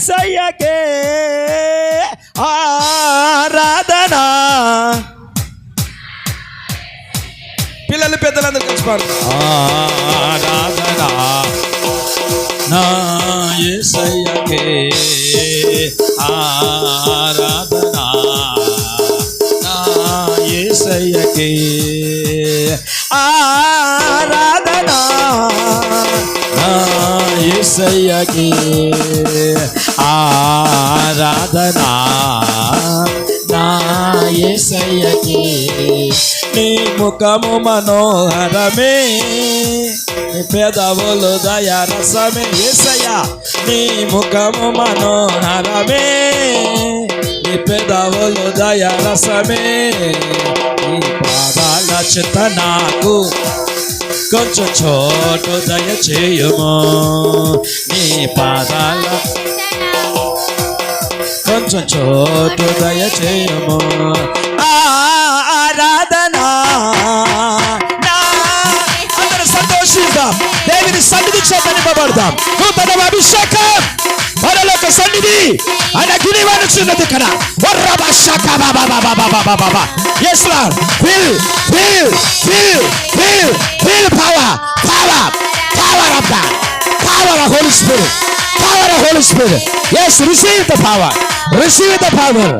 ఏసయ్యకే ఆరాధన. పిల్లలు పెద్దలందరూ కలిసి పాడుతారు ఆరాధన. నా ఏసయ్యకే ఆరాధన. నా ఏసయ్యకే ఆ యేసయ్యకే ఆరాధన. నా యేసయ్యకే నీ ముఖము మనోహరమే. నీ పెదవులు దయారసమే. యేసయ్య నీ ముఖము మనోహరమే. నీ పెదవులు దయారసమే. నీ పాదాల చిత్త నాకు కొంచెం చోటు దయచేయము నీ పాదాల కొంచెం చోటు దయచేయము ఆరాధన నా అందరూ సంతోషిద్దాం దేవుని సన్నిధి చేత నింపబడదాం నూతన అభిషేకం పరలోక సన్నిధి ఆయన గిరివనుచున్నది చిన్నది కదా శాఖ Baba Baba Baba Baba Baba yes Lord feel Power of God. Power of Holy Spirit. Power of Holy Spirit. Yes, receive the power. Receive the power.